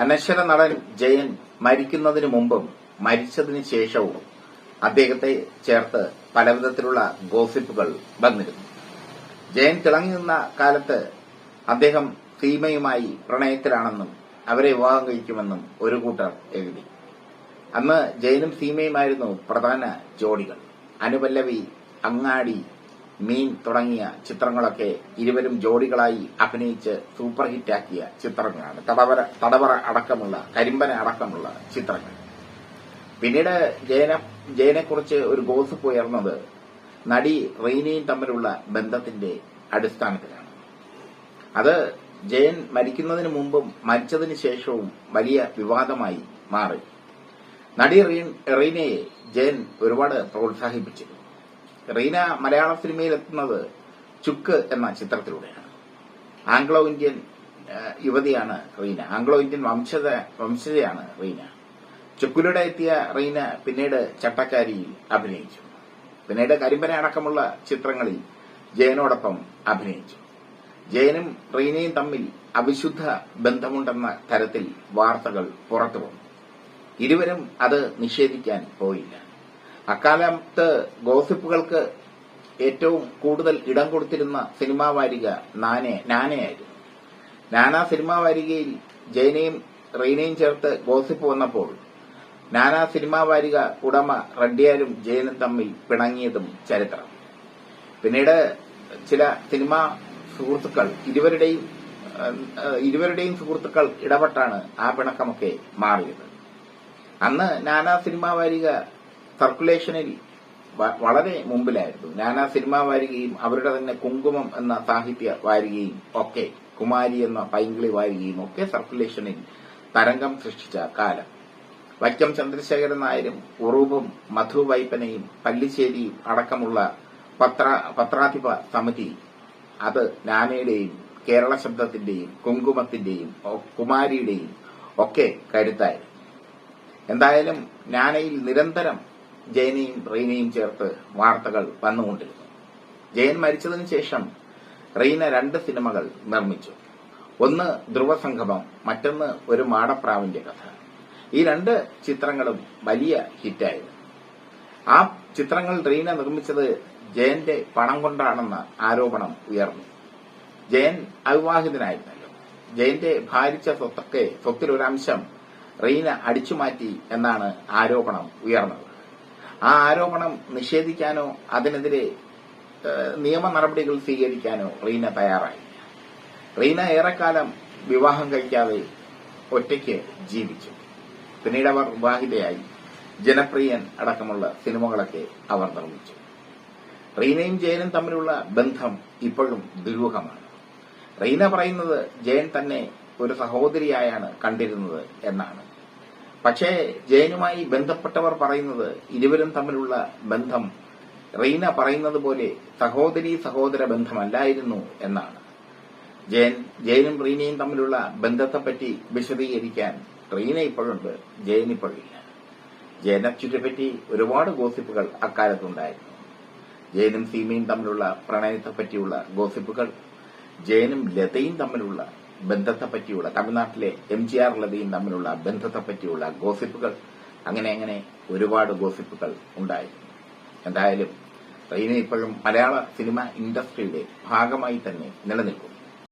അനശ്വര നടൻ ജയൻ മരിക്കുന്നതിനു മുമ്പും മരിച്ചതിനു ശേഷവും അദ്ദേഹത്തെ ചേർത്ത് പലവിധത്തിലുള്ള ഗോസിപ്പുകൾ വന്നിരുന്നു. ജയൻ തിളങ്ങി നിന്ന കാലത്ത് അദ്ദേഹം സീമയുമായി പ്രണയത്തിലാണെന്നും അവരെ വിവാഹം കഴിക്കുമെന്നും ഒരു കൂട്ടർ എഴുതി. അന്ന് ജയനും സീമയുമായിരുന്നു പ്രധാന ജോഡികൾ. അനുപല്ലവി അങ്ങാടി മീൻ തുടങ്ങിയ ചിത്രങ്ങളൊക്കെ ഇരുവരും ജോഡികളായി അഭിനയിച്ച് സൂപ്പർ ഹിറ്റാക്കിയ ചിത്രങ്ങളാണ്. തടവര തടവറ അടക്കമുള്ള കരിമ്പന അടക്കമുള്ള ചിത്രങ്ങൾ. പിന്നീട് ജയന ജയനെക്കുറിച്ച് ഒരു ഗോസിപ്പ് ഉയർന്നത് നടി റീനയും തമ്മിലുള്ള ബന്ധത്തിന്റെ അടിസ്ഥാനത്തിലാണ്. അത് ജയൻ മരിക്കുന്നതിന് മുമ്പും മരിച്ചതിന് ശേഷവും വലിയ വിവാദമായി മാറി. നടി റീനയെ ജയൻ ഒരുപാട് പ്രോത്സാഹിപ്പിച്ചിരുന്നു. റീന മലയാള സിനിമയിൽ എത്തുന്നത് ചുക്ക് എന്ന ചിത്രത്തിലൂടെയാണ്. ആംഗ്ലോ ഇന്ത്യൻ യുവതിയാണ് റീന. ആംഗ്ലോ ഇന്ത്യൻ വംശജ വംശജയാണ് റീന. ചുക്കിലൂടെ എത്തിയ റീന പിന്നീട് ചട്ടക്കാരിയിൽ അഭിനയിച്ചു. പിന്നീട് കരിമ്പന അടക്കമുള്ള ചിത്രങ്ങളിൽ ജയനോടൊപ്പം അഭിനയിച്ചു. ജയനും റീനയും തമ്മിൽ അവിശുദ്ധ ബന്ധമുണ്ടെന്ന തരത്തിൽ വാർത്തകൾ പുറത്തു വന്നു ഇരുവരും അത് നിഷേധിക്കാൻ പോയില്ല. അക്കാലത്ത് ഗോസിപ്പുകൾക്ക് ഏറ്റവും കൂടുതൽ ഇടം കൊടുത്തിരുന്ന സിനിമാ വാരിക നാനെ നാനയായിരുന്നു. നാന സിനിമാ വാരികയിൽ ജയനെയും റീനയും ചേർത്ത് ഗോസിപ്പ് വന്നപ്പോൾ നാനാ സിനിമാ വാരിക ഉടമ റഡ്ഡിയാരും ജയനും തമ്മിൽ പിണങ്ങിയതും ചരിത്രം. പിന്നീട് ചില സിനിമാ സുഹൃത്തുക്കൾ ഇരുവരുടെയും ഇരുവരുടെയും സുഹൃത്തുക്കൾ ഇടപെട്ടാണ് ആ പിണക്കമൊക്കെ മാറിയത്. അന്ന് നാനാ സിനിമാ വാരിക സർക്കുലേഷനിൽ വളരെ മുമ്പിലായിരുന്നു. നാനാ സിനിമാ വാരികയും അവരുടെ തന്നെ കുങ്കുമം എന്ന സാഹിത്യ വാരികയും ഒക്കെ കുമാരി എന്ന പൈങ്കിളി വാരികയും ഒക്കെ സർക്കുലേഷനിൽ തരംഗം സൃഷ്ടിച്ച കാലം. വൈക്കം ചന്ദ്രശേഖരൻ നായരും ഉറൂപും മധു വൈപ്പനയും പല്ലിശ്ശേരിയും അടക്കമുള്ള പത്ര പത്രാധിപ സമിതി അത് നാനയുടെയും കേരള ശബ്ദത്തിന്റെയും കുങ്കുമത്തിന്റെയും കുമാരിയുടെയും ഒക്കെ കരുത്തായിരുന്നു. എന്തായാലും നാനയിൽ നിരന്തരം ജയനെയും റീനയും ചേർത്ത് വാർത്തകൾ വന്നുകൊണ്ടിരുന്നു. ജയൻ മരിച്ചതിനു ശേഷം റീന രണ്ട് സിനിമകൾ നിർമ്മിച്ചു. ഒന്ന് ധ്രുവസംഗമം മറ്റൊന്ന് ഒരു മാടപ്രാവിന്റെ കഥ. ഈ രണ്ട് ചിത്രങ്ങളും വലിയ ഹിറ്റായിരുന്നു. ആ ചിത്രങ്ങൾ റീന നിർമ്മിച്ചത് ജയന്റെ പണം കൊണ്ടാണെന്ന ആരോപണം ഉയർന്നു. ജയൻ അവിവാഹിതനായിരുന്നല്ലോ. ജയന്റെ ഭാരിച്ച സ്വത്തൊക്കെ സ്വത്തിലൊരംശം റീന അടിച്ചുമാറ്റി എന്നാണ് ആരോപണം ഉയർന്നത്. ആ ആരോപണം നിഷേധിക്കാനോ അതിനെതിരെ നിയമ നടപടികൾ സ്വീകരിക്കാനോ റീന തയ്യാറായി റീന ഏറെക്കാലം വിവാഹം കഴിക്കാതെ ഒറ്റയ്ക്ക് ജീവിച്ചു. പിന്നീട് അവർ വിവാഹിതയായി. ജനപ്രിയൻ അടക്കമുള്ള സിനിമകളൊക്കെ അവർ നിർമ്മിച്ചു. റീനയും ജയനും തമ്മിലുള്ള ബന്ധം ഇപ്പോഴും ദുരൂഹമാണ്. റീന പറയുന്നത് ജയൻ തന്നെ ഒരു സഹോദരിയായാണ് കണ്ടിരുന്നത് എന്നാണ്. പക്ഷേ ജയനുമായി ബന്ധപ്പെട്ടവർ പറയുന്നത് ഇരുവരും തമ്മിലുള്ള ബന്ധം. റീന പറയുന്നത് പോലെ സഹോദരി സഹോദര ബന്ധമല്ലായിരുന്നു എന്നാണ്. ജയൻ ജയനും റീനയും തമ്മിലുള്ള ബന്ധത്തെപ്പറ്റി വിശദീകരിക്കാൻ റീന ഇപ്പോഴുണ്ട് ജയൻ ഇപ്പോഴില്ല. ജയനെ ചുറ്റിപ്പറ്റി ഒരുപാട് ഗോസിപ്പുകൾ അക്കാലത്തുണ്ടായിരുന്നു. ജയനും സീമയും തമ്മിലുള്ള പ്രണയത്തെപ്പറ്റിയുള്ള ഗോസിപ്പുകൾ ജയനും ലതയും തമ്മിലുള്ള ബന്ധത്തെപ്പറ്റിയുള്ള തമിഴ്നാട്ടിലെ എം ജി ആർ ലതയും തമ്മിലുള്ള ബന്ധത്തെപ്പറ്റിയുള്ള ഗോസിപ്പുകൾ അങ്ങനെ അങ്ങനെ ഒരുപാട് ഗോസിപ്പുകൾ ഉണ്ടായിരുന്നു. എന്തായാലും റീന ഇപ്പോഴും മലയാള സിനിമ ഇൻഡസ്ട്രിയുടെ ഭാഗമായി തന്നെ നിലനിൽക്കുന്നു.